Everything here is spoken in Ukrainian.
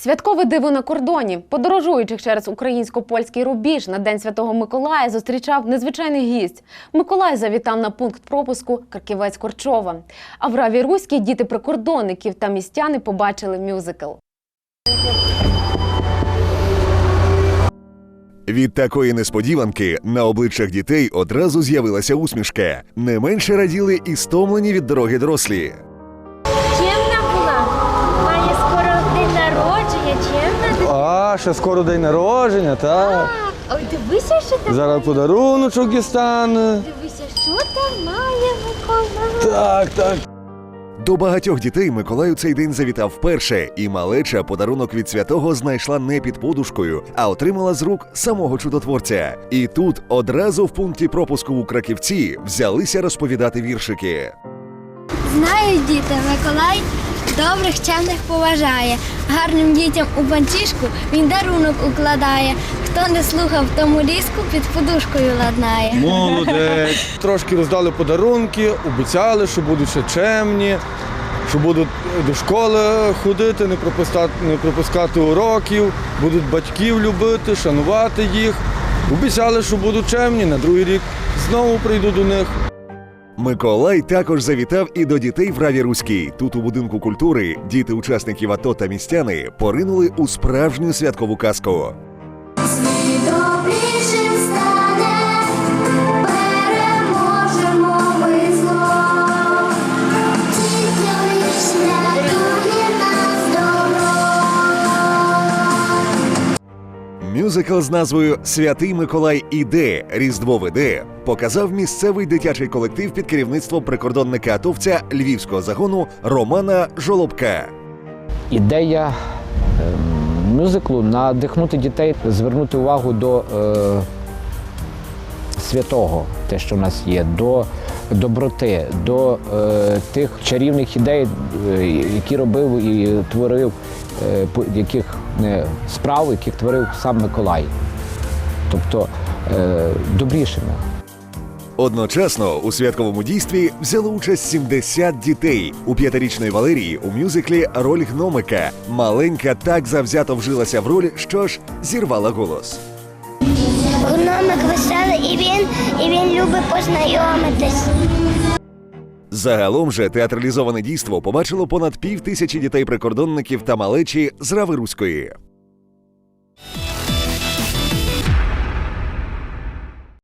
Святкове диво на кордоні. Подорожуючих через українсько-польський рубіж на День Святого Миколая зустрічав незвичайний гість. Миколай завітав на пункт пропуску Карківець Корчова. А в Раві Руській діти прикордонників та містяни побачили мюзикл. Від такої несподіванки на обличчях дітей одразу з'явилася усмішка. Не менше раділи і стомлені від дороги дорослі. Ще скоро день народження, так. Ой, дивися, що там. Зараз подаруночок дістане. Дивися, що там має Миколай. Так, так. До багатьох дітей Миколай у цей день завітав вперше, і малеча подарунок від святого знайшла не під подушкою, а отримала з рук самого чудотворця. І тут одразу в пункті пропуску у Краківці взялися розповідати віршики. Знають діти, Миколай добрих чемних поважає. Гарним дітям у панчішку він дарунок укладає. Хто не слухав, тому ліску під подушкою ладнає. Молодець. Трошки роздали подарунки, обіцяли, що будуть ще чемні, що будуть до школи ходити, не пропускати, не пропускати уроків, будуть батьків любити, шанувати їх. Обіцяли, що будуть чемні, на другий рік знову прийду до них. Миколай також завітав і до дітей в Раві Руській. Тут у будинку культури діти учасників АТО та містяни поринули у справжню святкову казку. Мюзикл з назвою Святий Миколай іде, Різдво веде показав місцевий дитячий колектив під керівництвом прикордонника атовця львівського загону Романа Жолобка. ідея ем, мюзиклу надихнути дітей, звернути увагу до е, святого, те, що в нас є, до доброти, до е, тих чарівних ідей, е, які робив і творив, е, яких е, справ, яких творив сам Миколай. Тобто е, добрішими. Одночасно у святковому дійстві взяло участь 70 дітей. У п'ятирічної Валерії у мюзиклі роль гномика. Маленька так завзято вжилася в роль, що ж зірвала голос. Гномик веселий і він, і він любить познайомитись. Загалом же театралізоване дійство побачило понад пів тисячі дітей-прикордонників та малечі з Рави Руської.